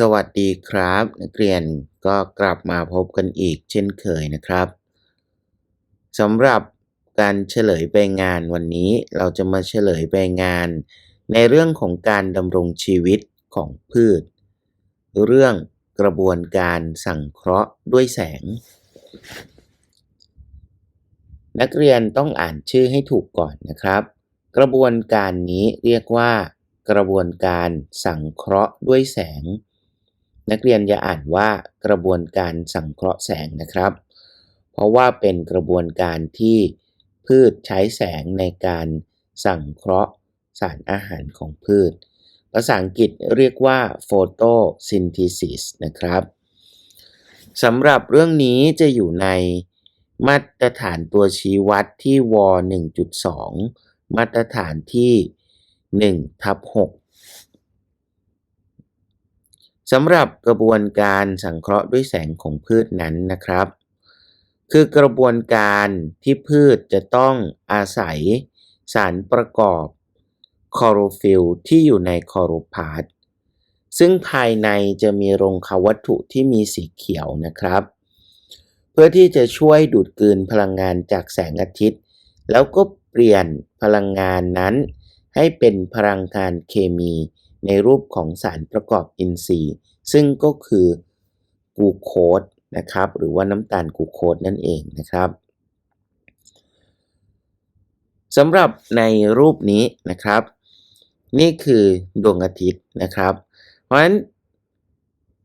สวัสดีครับ นักเรียนก็กลับมาพบกันอีกเช่นเคยนะครับสำหรับการเฉลยใบงานวันนี้เราจะมาเฉลยใบงาน ในเรื่องของการดำรงชีวิตของพืช เรื่องกระบวนการสังเคราะห์ด้วยแสง นักเรียนต้องอ่านชื่อให้ถูกก่อนนะครับ กระบวนการนี้เรียกว่า กระบวนการสังเคราะห์ด้วยแสง นักเรียนอย่าอ่านว่ากระบวนการสังเคราะห์แสงนะครับ เพราะว่าเป็นกระบวนการที่พืชใช้แสงในการสังเคราะห์สารอาหารของพืช ภาษาอังกฤษเรียกว่า photosynthesis นะครับสำหรับเรื่องนี้จะอยู่ในมาตรฐานตัวชี้วัดที่ว 1.2 มาตรฐานที่1ทับ6 สำหรับกระบวนการสังเคราะห์ด้วยแสงของพืชนั้นนะครับ คือกระบวนการที่พืชจะต้องอาศัยสารประกอบคลอโรฟิลที่อยู่ในคลอโรพาสซึ่งภายในจะมีรงควัตถุที่มีสีเขียวนะครับ เพื่อที่จะช่วยดูดกลืนพลังงานจากแสงอาทิตย์ แล้วก็เปลี่ยนพลังงานนั้น ให้เป็นพลังงานเคมี ในรูปของสารประกอบอินทรีย์ ซึ่งก็คือกูโคสนะครับหรือว่าน้ำตาลกูโคสนั่นเองนะครับสำหรับในรูปนี้นะครับ นี่คือดวงอาทิตย์นะครับ เพราะฉะนั้น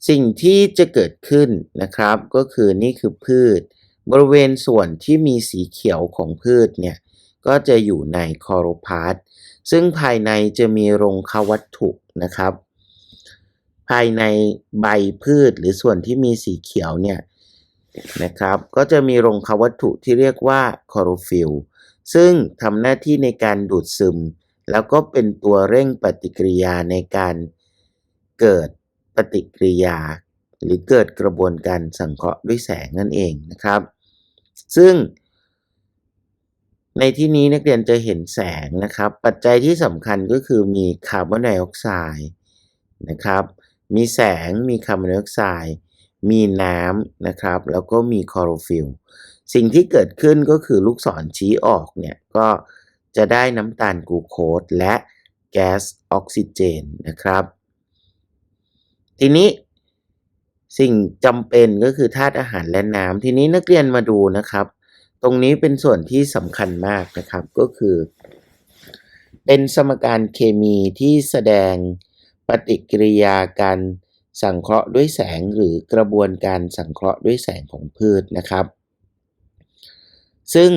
สิ่งที่จะเกิดขึ้นนะครับ ก็คือนี่คือพืช บริเวณส่วนที่มีสีเขียวของพืชเนี่ยก็จะอยู่ในคอโรพาสซึ่งภายในจะมีโรงควัตถุ นะครับ ภายในใบพืชหรือส่วนที่มีสีเขียวเนี่ยนะครับ ก็จะมีรงควัตถุที่เรียกว่าคลอโรฟิลซึ่งทำหน้าที่ในการดูดซึม แล้วก็เป็นตัวเร่งปฏิกิริยาในการเกิดปฏิกิริยา หรือเกิดกระบวนการสังเคราะห์ด้วยแสงนั่นเองนะครับ ซึ่ง ในที่นี้นักเรียนจะเห็นแสงนะครับ ปัจจัยที่สำคัญก็คือมีคาร์บอนไดออกไซด์นะครับ มีแสงมีคาร์บอนไดออกไซด์มีน้ำนะครับ แล้วก็มีคลอโรฟิลสิ่งที่เกิดขึ้นก็คือลูกศรชี้ออกเนี่ยก็จะได้น้ำตาลกูโคสและแก๊สออกซิเจนนะครับ ทีนี้สิ่งจำเป็นก็คือธาตุอาหารและน้ำทีนี้นักเรียนมาดูนะครับ ตรงนี้เป็นส่วนที่สำคัญมากนะครับก็คือ เป็นสมการเคมีที่แสดงปฏิกิริยาการสังเคราะห์ด้วยแสงหรือกระบวนการสังเคราะห์ด้วยแสงของพืชนะครับ ซึ่ง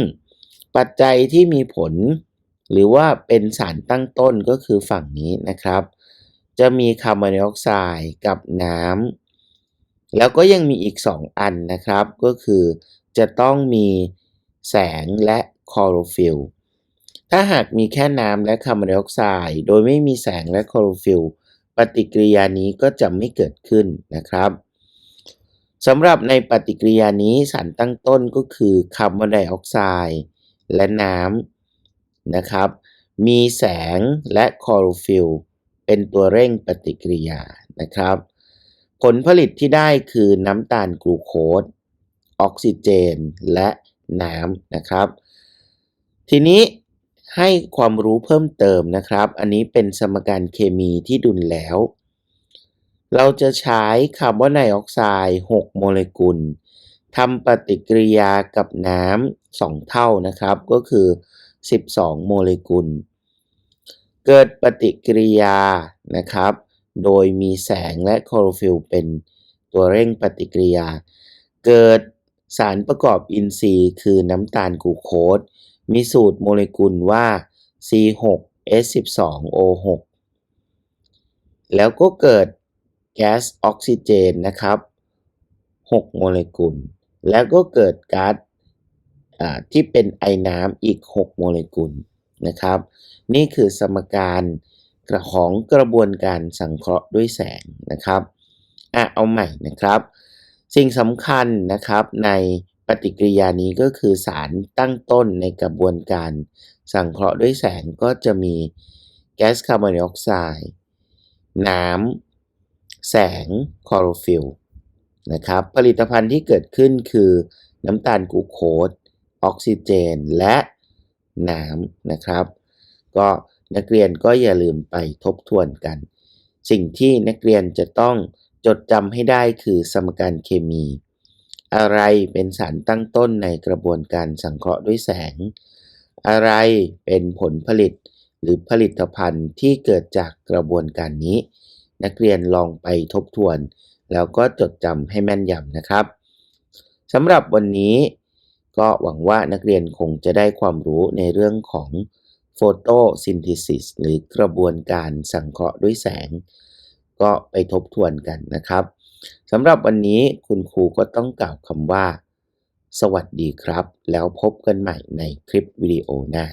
ปัจจัยที่มีผล หรือว่าเป็นสารตั้งต้นก็คือฝั่งนี้นะครับ จะมีคาร์บอนไดออกไซด์กับน้ำแล้วก็ยังมีอีก 2 อันนะครับ ก็คือจะต้องมี แสงและคลอโรฟิลถ้าหากมีแค่น้ำและคาร์บอนไดออกไซด์โดยไม่มีแสงและคลอโรฟิลปฏิกิริยานี้ก็จะไม่เกิดขึ้นนะครับสำหรับในปฏิกิริยานี้สารตั้งต้นก็คือคาร์บอนไดออกไซด์และน้ำนะครับ มีแสงและคลอโรฟิลเป็นตัวเร่งปฏิกิริยานะครับ ผลผลิตที่ได้คือน้ำตาลกลูโคสออกซิเจน และ น้ำนะครับ ทีนี้ให้ความรู้เพิ่มเติมนะครับ อันนี้เป็นสมการเคมีที่ดุลแล้ว เราจะใช้คาร์บอนไดออกไซด์6 โมเลกุลทำปฏิกิริยากับน้ำ2เท่านะครับ ก็คือ 12 โมเลกุล เกิดปฏิกิริยานะครับ โดยมีแสงและคลอโรฟิลเป็นตัวเร่งปฏิกิริยา เกิด สารประกอบอินทรีย์คือน้ำตาลกูโคสมีสูตรโมเลกุลว่า C6H12O6 แล้วก็เกิดแก๊สออกซิเจนนะครับ 6 โมเลกุล แล้วก็เกิดก๊าซที่เป็นไอน้ำอีก 6 โมเลกุลนะครับ นี่คือสมการของกระบวนการสังเคราะห์ด้วยแสงนะครับอะเอาใหม่นะครับ สิ่งสำคัญนะครับในปฏิกิริยานี้ก็คือสารตั้งต้นในกระบวนการ สังเคราะห์ด้วยแสงก็จะมีแก๊สคาร์บอนไดออกไซด์น้ำแสงคลอโรฟิลล์นะครับผลิตภัณฑ์ที่เกิดขึ้นคือน้ำตาลกูโคสออกซิเจน และน้ำนะครับ ก็นักเรียนก็อย่าลืมไปทบทวนกัน สิ่งที่นักเรียนจะต้อง จดจำให้ได้คือสมการเคมี อะไรเป็นสารตั้งต้นในกระบวนการสังเคราะห์ด้วยแสง อะไรเป็นผลผลิตหรือผลิตภัณฑ์ที่เกิดจากกระบวนการนี้ นักเรียนลองไปทบทวน แล้วก็จดจำให้แม่นยำนะครับสำหรับวันนี้ก็หวังว่านักเรียนคงจะได้ความรู้ในเรื่องของโฟโตซิน t ท e ิสหรือกระบวนการสังเคราะห์ด้วยแสง ก็ไปทบทวนกันนะครับสำหรับวันนี้คุณครูก็ต้องกล่าวคำว่า สวัสดีครับ แล้วพบกันใหม่ในคลิปวิดีโอหน้า